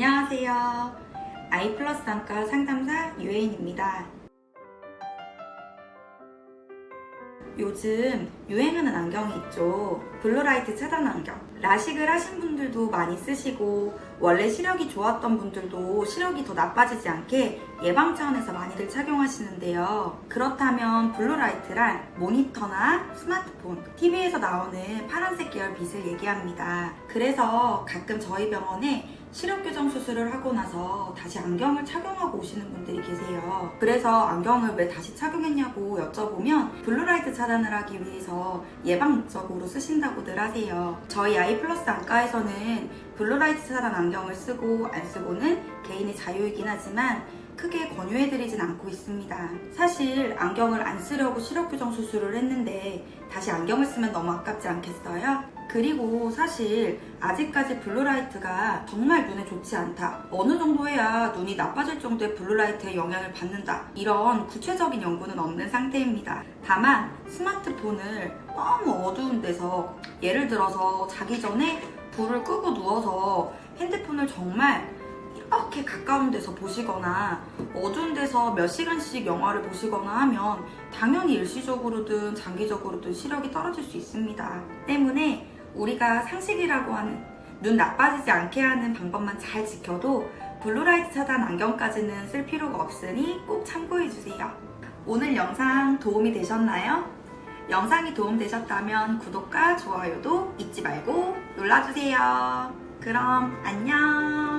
안녕하세요. 아이플러스 안과 상담사 유혜인입니다. 요즘 유행하는 안경이 있죠. 블루라이트 차단 안경. 라식을 하신 분들도 많이 쓰시고, 원래 시력이 좋았던 분들도 시력이 더 나빠지지 않게 예방 차원에서 많이들 착용하시는데요. 그렇다면 블루라이트란 모니터나 스마트폰, TV에서 나오는 파란색 계열 빛을 얘기합니다. 그래서 가끔 저희 병원에 시력 교정 수술을 하고 나서 다시 안경을 착용하고 오시는 분들이 계세요. 그래서 안경을 왜 다시 착용했냐고 여쭤보면 블루라이트 차단을 하기 위해서 예방 목적으로 쓰신다고들 하세요. 저희 아이플러스 안과에서는 블루라이트 차단 안경을 쓰고 안 쓰고는 개인의 자유이긴 하지만 크게 권유해드리진 않고 있습니다. 사실 안경을 안 쓰려고 시력 교정 수술을 했는데 다시 안경을 쓰면 너무 아깝지 않겠어요? 그리고 사실 아직까지 블루라이트가 정말 눈에 좋지 않다. 어느 정도 해야 눈이 나빠질 정도의 블루라이트의 영향을 받는다. 이런 구체적인 연구는 없는 상태입니다. 다만 스마트폰을 너무 어두운 데서 예를 들어서 자기 전에 불을 끄고 누워서 핸드폰을 정말 이렇게 가까운 데서 보시거나 어두운 데서 몇 시간씩 영화를 보시거나 하면 당연히 일시적으로든 장기적으로든 시력이 떨어질 수 있습니다. 때문에 우리가 상식이라고 하는 눈 나빠지지 않게 하는 방법만 잘 지켜도 블루라이트 차단 안경까지는 쓸 필요가 없으니 꼭 참고해주세요. 오늘 영상 도움이 되셨나요? 영상이 도움되셨다면 구독과 좋아요도 잊지 말고 눌러주세요. 그럼 안녕!